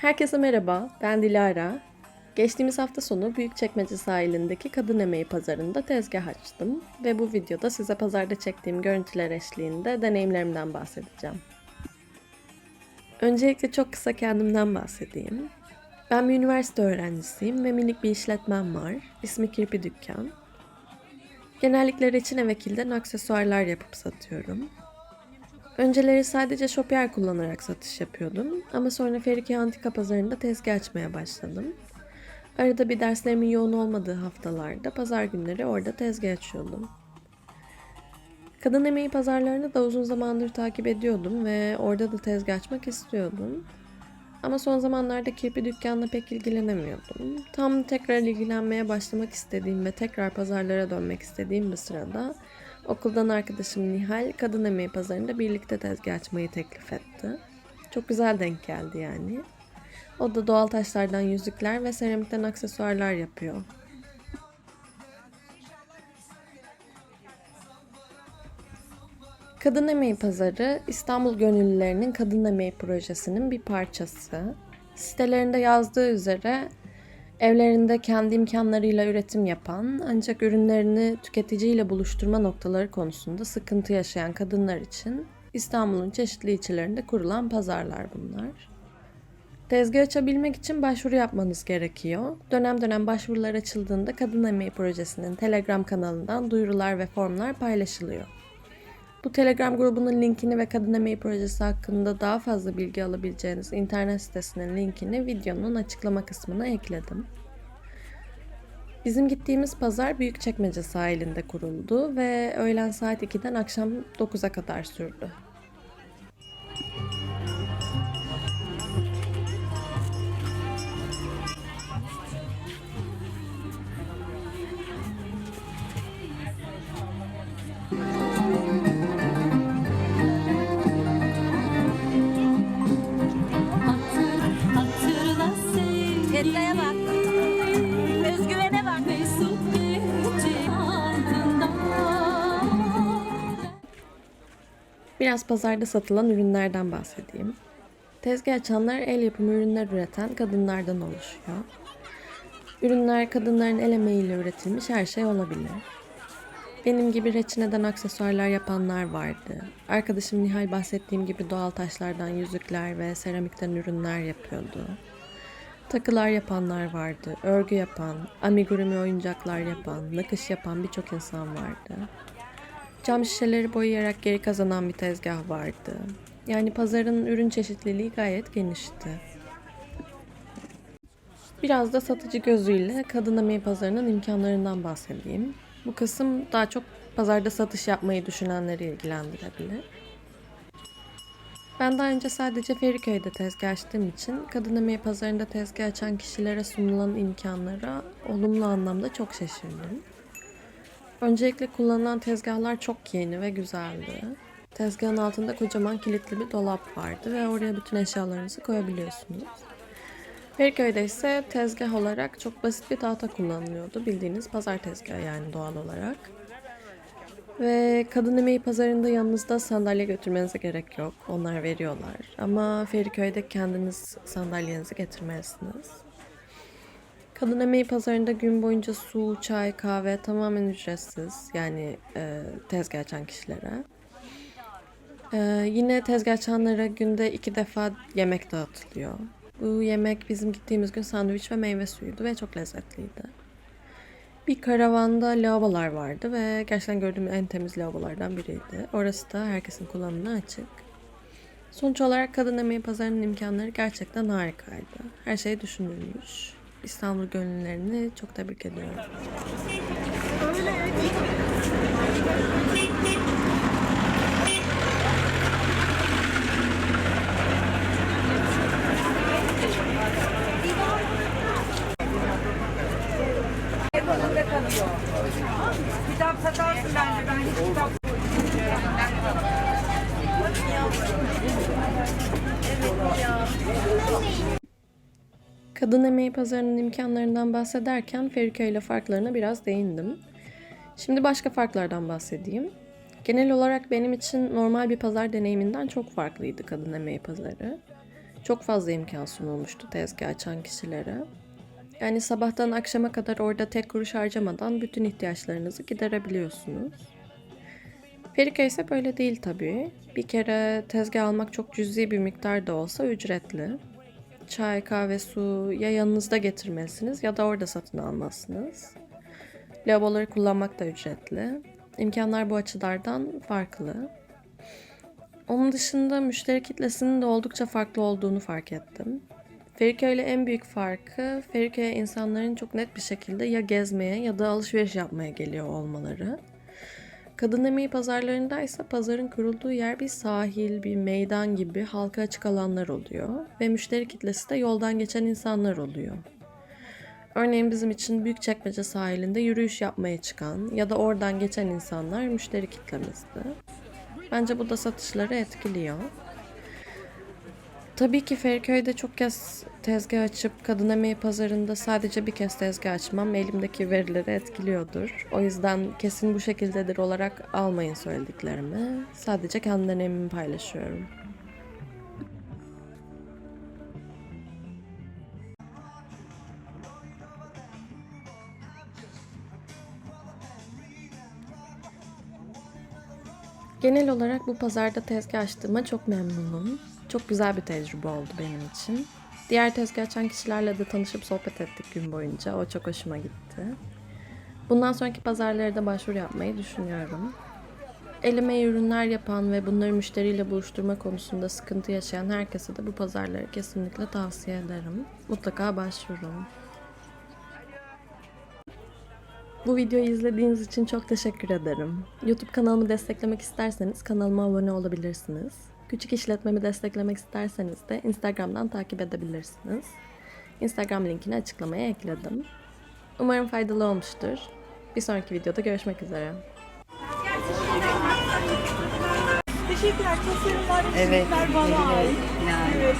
Herkese merhaba, ben Dilara. Geçtiğimiz hafta sonu Büyükçekmece sahilindeki Kadın Emeği Pazarı'nda tezgah açtım ve bu videoda size pazarda çektiğim görüntüler eşliğinde deneyimlerimden bahsedeceğim. Öncelikle çok kısa kendimden bahsedeyim. Ben bir üniversite öğrencisiyim ve minik bir işletmem var. İsmi Kirpi Dükkan. Genellikle reçine ve kilden aksesuarlar yapıp satıyorum. Önceleri sadece şopiyer kullanarak satış yapıyordum ama sonra Ferike Antika Pazarı'nda tezgah açmaya başladım. Arada bir derslerimin yoğun olmadığı haftalarda pazar günleri orada tezgah açıyordum. Kadın emeği pazarlarını da uzun zamandır takip ediyordum ve orada da tezgah açmak istiyordum. Ama son zamanlarda kirpi dükkanla pek ilgilenemiyordum. Tam tekrar ilgilenmeye başlamak istediğim ve tekrar pazarlara dönmek istediğim bir sırada okuldan arkadaşım Nihal kadın emeği pazarında birlikte tezgah açmayı teklif etti. Çok güzel denk geldi yani. O da doğal taşlardan yüzükler ve seramikten aksesuarlar yapıyor. Kadın Emeği Pazarı İstanbul Gönüllülerinin Kadın Emeği Projesi'nin bir parçası. Sitelerinde yazdığı üzere evlerinde kendi imkanlarıyla üretim yapan ancak ürünlerini tüketiciyle buluşturma noktaları konusunda sıkıntı yaşayan kadınlar için İstanbul'un çeşitli ilçelerinde kurulan pazarlar bunlar. Tezgah açabilmek için başvuru yapmanız gerekiyor. Dönem dönem başvurular açıldığında Kadın Emeği Projesi'nin Telegram kanalından duyurular ve formlar paylaşılıyor. Bu Telegram grubunun linkini ve Kadın Emeği Projesi hakkında daha fazla bilgi alabileceğiniz internet sitesinin linkini videonun açıklama kısmına ekledim. Bizim gittiğimiz pazar Büyükçekmece sahilinde kuruldu ve öğlen saat 2'den akşam 9'a kadar sürdü. Biraz pazarda satılan ürünlerden bahsedeyim. Tezgah açanlar el yapımı ürünler üreten kadınlardan oluşuyor. Ürünler kadınların el emeğiyle üretilmiş her şey olabilir. Benim gibi reçineden aksesuarlar yapanlar vardı. Arkadaşım Nihal bahsettiğim gibi doğal taşlardan yüzükler ve seramikten ürünler yapıyordu. Takılar yapanlar vardı, örgü yapan, amigurumi oyuncaklar yapan, nakış yapan birçok insan vardı. Cam şişeleri boyayarak geri kazanan bir tezgah vardı. Yani pazarın ürün çeşitliliği gayet genişti. Biraz da satıcı gözüyle kadın emeği pazarının imkanlarından bahsedeyim. Bu kısım daha çok pazarda satış yapmayı düşünenleri ilgilendirebilir. Ben daha önce sadece Feriköy'de tezgah açtığım için kadın emeği pazarında tezgah açan kişilere sunulan imkanlara olumlu anlamda çok şaşırdım. Öncelikle kullanılan tezgahlar çok yeni ve güzeldi. Tezgahın altında kocaman kilitli bir dolap vardı ve oraya bütün eşyalarınızı koyabiliyorsunuz. Feriköy'de ise tezgah olarak çok basit bir tahta kullanılıyordu. Bildiğiniz pazar tezgahı yani doğal olarak. Ve kadın emeği pazarında yanınızda sandalye götürmenize gerek yok. Onlar veriyorlar. Ama Feriköy'de kendiniz sandalyenizi getirmelisiniz. Kadın emeği pazarında gün boyunca su, çay, kahve tamamen ücretsiz. Yani e, tezgah açan kişilere. E, yine tezgah açanlara günde iki defa yemek dağıtılıyor. Bu yemek bizim gittiğimiz gün sandviç ve meyve suyuydu ve çok lezzetliydi. Bir karavanda lavabolar vardı ve gerçekten gördüğüm en temiz lavabolardan biriydi. Orası da herkesin kullanımına açık. Sonuç olarak kadın emeği pazarının imkanları gerçekten harikaydı. Her şey düşünülmüş. İstanbul gönüllülerini çok tebrik ediyorum. Kitap satarsın bence. Ben hiç kitap Kadın emeği pazarının imkanlarından bahsederken Feriköy ile farklarına biraz değindim. Şimdi başka farklardan bahsedeyim. Genel olarak benim için normal bir pazar deneyiminden çok farklıydı kadın emeği pazarı. Çok fazla imkan sunulmuştu tezgah açan kişilere. Yani sabahtan akşama kadar orada tek kuruş harcamadan bütün ihtiyaçlarınızı giderebiliyorsunuz. Feriköy ise böyle değil tabii. Bir kere tezgah almak çok cüzi bir miktar da olsa ücretli. Çay, kahve, su ya yanınızda getirmelisiniz ya da orada satın almalısınız. Lavaboları kullanmak da ücretli. İmkanlar bu açılardan farklı. Onun dışında müşteri kitlesinin de oldukça farklı olduğunu fark ettim. Feriköy ile en büyük farkı Feriköy'e insanların çok net bir şekilde ya gezmeye ya da alışveriş yapmaya geliyor olmaları. Kadın emeği pazarlarında ise pazarın kurulduğu yer bir sahil, bir meydan gibi halka açık alanlar oluyor ve müşteri kitlesi de yoldan geçen insanlar oluyor. Örneğin bizim için Büyükçekmece sahilinde yürüyüş yapmaya çıkan ya da oradan geçen insanlar müşteri kitlemizdi. Bence bu da satışları etkiliyor. Tabii ki Feriköy'de çok kez tezgah açıp kadın emeği pazarında sadece bir kez tezgah açmam elimdeki verileri etkiliyordur. O yüzden kesin bu şekildedir olarak almayın söylediklerimi. Sadece kendi deneyimimi paylaşıyorum. Genel olarak bu pazarda tezgah açtığıma çok memnunum. Çok güzel bir tecrübe oldu benim için. Diğer tezgah açan kişilerle de tanışıp sohbet ettik gün boyunca. O çok hoşuma gitti. Bundan sonraki pazarlara da başvuru yapmayı düşünüyorum. Elime ürünler yapan ve bunları müşteriyle buluşturma konusunda sıkıntı yaşayan herkese de bu pazarları kesinlikle tavsiye ederim. Mutlaka başvurun. Bu videoyu izlediğiniz için çok teşekkür ederim. YouTube kanalımı desteklemek isterseniz kanalıma abone olabilirsiniz. Küçük işletmemi desteklemek isterseniz de Instagram'dan takip edebilirsiniz. Instagram linkini açıklamaya ekledim. Umarım faydalı olmuştur. Bir sonraki videoda görüşmek üzere. Teşekkürler. Tasarımlar, Evet. bana ait. Yani.